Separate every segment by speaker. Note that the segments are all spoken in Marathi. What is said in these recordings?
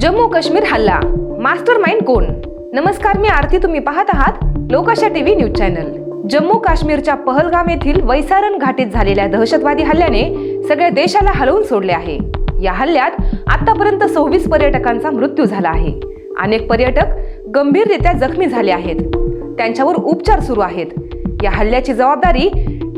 Speaker 1: जम्मू काश्मीर हल्ला. मास्टर माइंड कोण? नमस्कार मी आरती. तुम्ही पाहत आहात Lokasha TV news channel. Jammu काश्मीरच्या पहलगाम येथील वैसारण घाटीत झालेल्या दहशतवादी हल्ल्याने सगळ्या देशाला हलवून सोडले आहे. या हल्ल्यात आतापर्यंत सव्वीस पर्यटकांचा मृत्यू झाला आहे. अनेक पर्यटक गंभीररित्या जखमी झाले आहेत. त्यांच्यावर उपचार सुरू आहेत. या हल्ल्याची जबाबदारी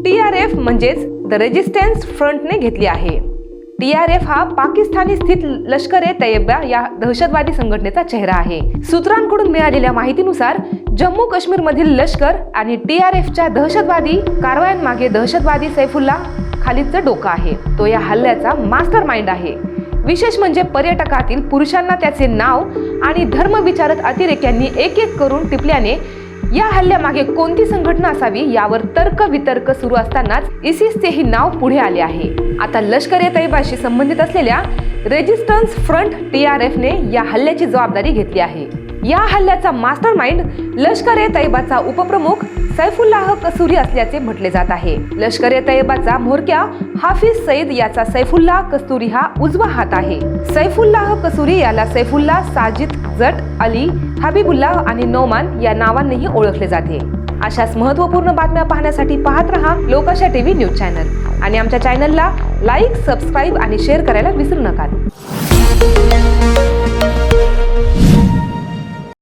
Speaker 1: टी आर एफ म्हणजेच द रेजिस्टन्स फ्रंटने घेतली आहे. डी आर एफ हा पाकिस्तानी स्थित लष्कर ए तैयबा या दहशतवादी संघटनेचा चेहरा आहे. सूत्रांकडून मिळालेल्या माहितीनुसार जम्मू काश्मीर मधील लष्कर आणि डी आर एफच्या दहशतवादी कारवायांमागे दहशतवादी सैफुल्ला खालीदचं डोकं आहे. तो या हल्ल्याचा मास्टर माइंड आहे. विशेष म्हणजे पर्यटकातील पुरुषांना त्याचे नाव आणि धर्मविचारक अतिरेक्यांनी एक एक करून टिपल्याने या हल्ल्यामागे कोणती संघटना असावी यावर तर्क वितर्क सुरू असतानाच इसिसचेही नाव पुढे आले आहे. आता लष्कर ए तैबाशी संबंधित असलेल्या रेजिस्टन्स फ्रंट टी आर एफने या हल्ल्याची जबाबदारी घेतली आहे. या हल्ल्याचा मास्टर माइंड लष्कर ए तैबाचा उपप्रमुख सैफुल्लाह कसुरी असल्याचे म्हटले जात आहे. लष्कर ए तैबाचा म्होरक्या हाफिज सईद याचा सैफुल्लाह कस्तुरी हा उजवा हात आहे. सैफुल्लाह कसुरी याला सैफुल्लाह साजिद जट अली हबीबुल्लाह आणि नोमान या नावांनीही ओळखले जाते. अशाच महत्त्वपूर्ण बातम्या पाहण्यासाठी पाहत रहा लोकाशा टीव्ही न्यूज चॅनल. आणि आमच्या चॅनलला लाईक सबस्क्राईब आणि शेअर करायला विसरू नका.